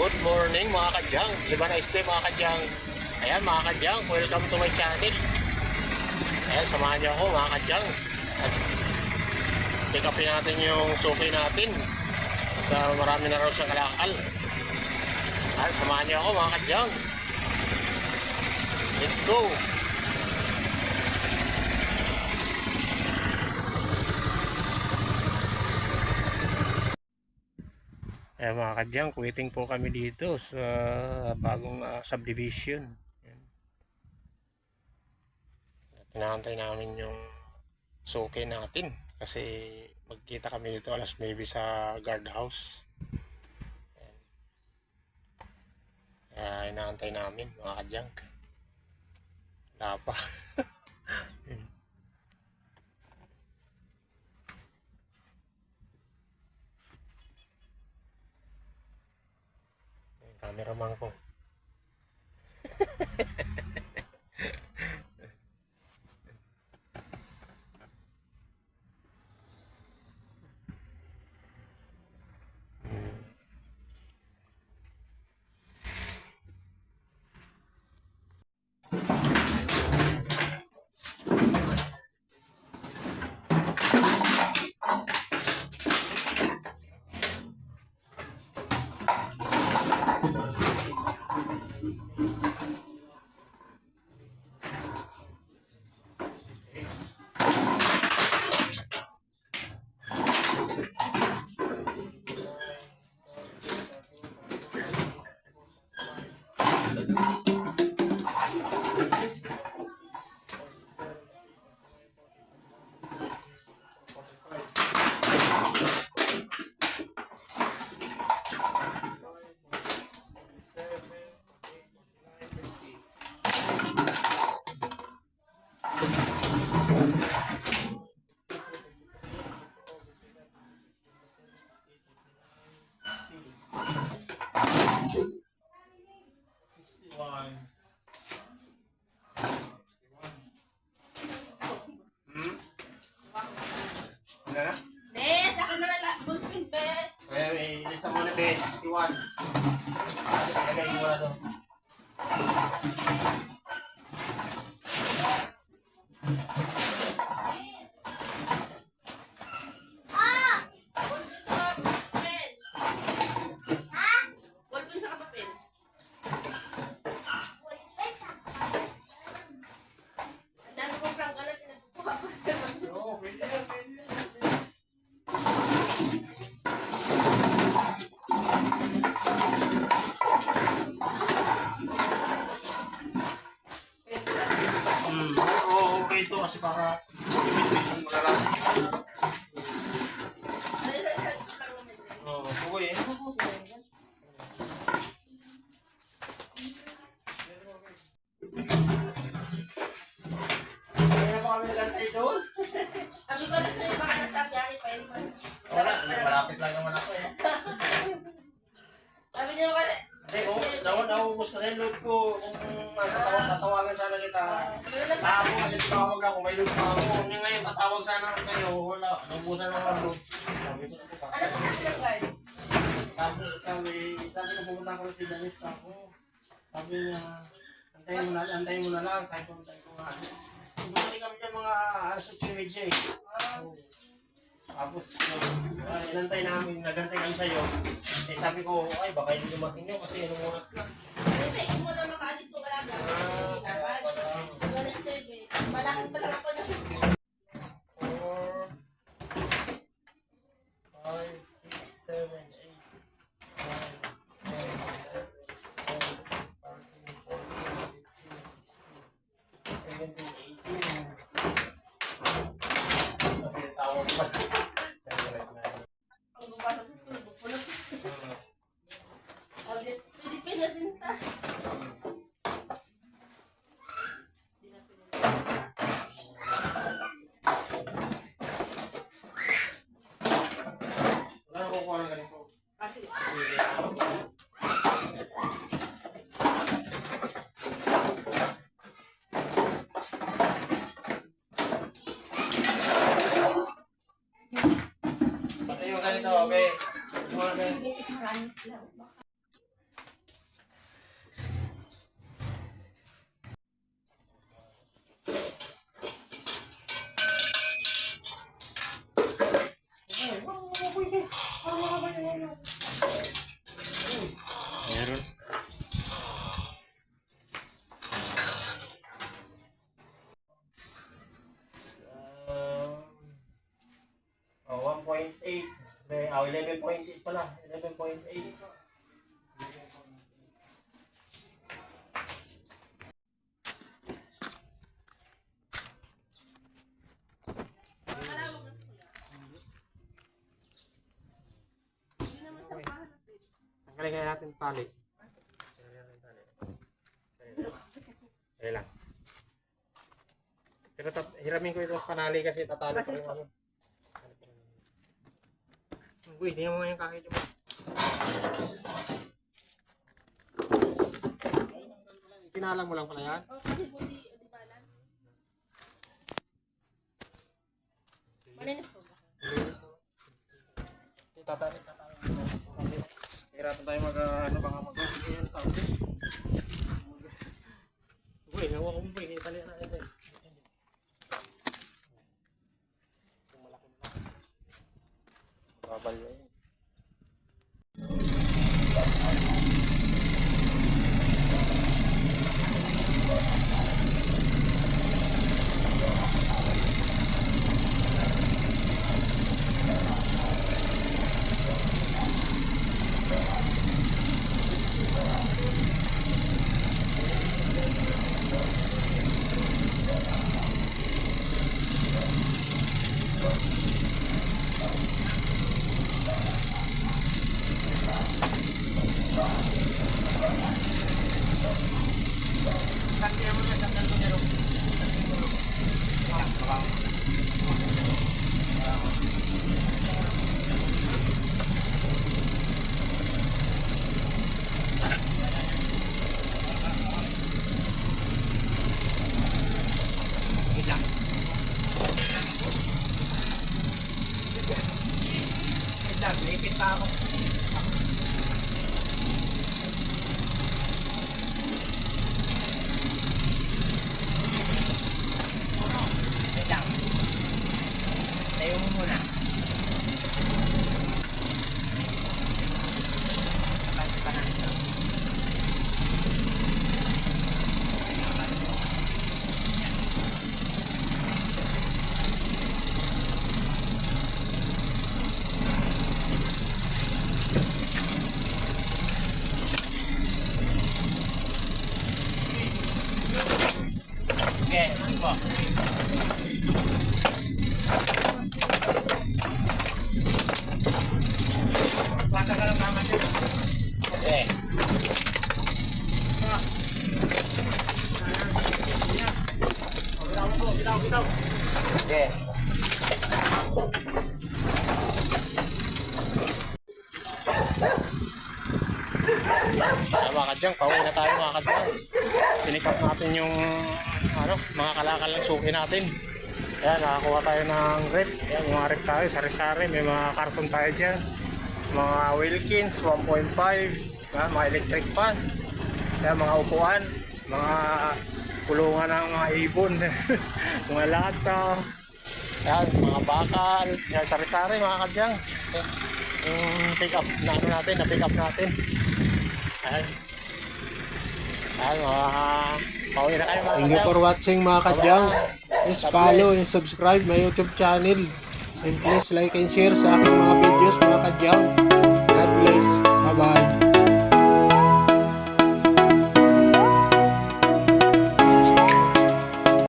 Good morning mga kadyang. Liba na stay mga kadyang. Ayan mga kadyang, welcome to my channel. Ayan, samahan niyo ako mga kadyang. At pick upin natin yung suki natin. At uh, marami na raw siyang kalakal. Ayan, samahan niyo ako mga kadyang. Let's go! Eh mga kadyang, waiting po kami dito sa bagong ah, subdivision. Pinahantay namin yung suki natin kasi magkita kami dito alas maybe sa guardhouse. Kaya inaantay namin mga kadyang. Wala pa. one. Yung load ko. Kung matatawa, tatawagan sana kita. Kahapon kasi tumawag ako, may load pa ako. Yung ngayon, tatawag sana ako sa'yo. Wala, naubusan ang load. Sabi ko, "Ano ba?" Ano pa sabi ng guard? sabi, sabi, sabi ko pumunta ko si Janice ako. Sabi niya, antayin mo na, antayin mo na lang. Sabi ko, antayin ko nga. Bumalik kami dyan mga alas 8 medya eh. Tapos, uh, inantay namin, nagantay kami sa'yo. Eh sabi ko, ay baka hindi dumating nyo kasi anong oras na. Hindi, hindi mo na makaalis ko talaga. Dapat, wala sa'yo. Malakas pa lang ako na. 4, 5, 6, 7, 8, 9, 10, 11, 12, 13, 14, 15, 16, 17, 18. Okay, tawag pa. Ang gumasa sa school, bupulot. Audit, pwede pinabinta. Hindi na pinabinta. Wala na kukuha ng ganito. Kasi, Yung ganito, okay. Mga ganito. Yes, marami lang. Meron. Um, oh, 1.8. May, oh, 11.8 pala. 11.8. Tanggalin kaya natin tali. Dali lang. Pero hiramin ko ito panali kasi tatali ko rin ako. Uy, tingnan mo nga yung kakit mo. Kinalang mo lang pala yan? Oh, kasi di balance. Malinis po ba? Tatali, tatali. Hirapan tayo mag, ano, baka mag-uwi yan tao. Uy, nawa ko mo, tali na ito. Babal na yun. Kaya mga kadyang, pauwi na tayo mga kadyang. Pinikap natin yung ano, mga kalakal ng suki natin. Ayan, nakakuha tayo ng rep. Ayan, mga rep tayo, sari-sari. May mga karton tayo dyan. Mga Wilkins, 1.5. Ayan, mga electric fan. Ayan, mga upuan. Mga kulungan ng mga ibon. mga lata. Ayan, mga bakal. Ayan, sari-sari mga kadyang. Ayan, yung pick up na ano natin, na pick up natin. Ayan. Ayan, mga pauwi na kayo mga Thank you for watching mga kadyang. Please follow and subscribe my YouTube channel. And please like and share sa aking mga videos mga kadyang. God bless. Bye-bye.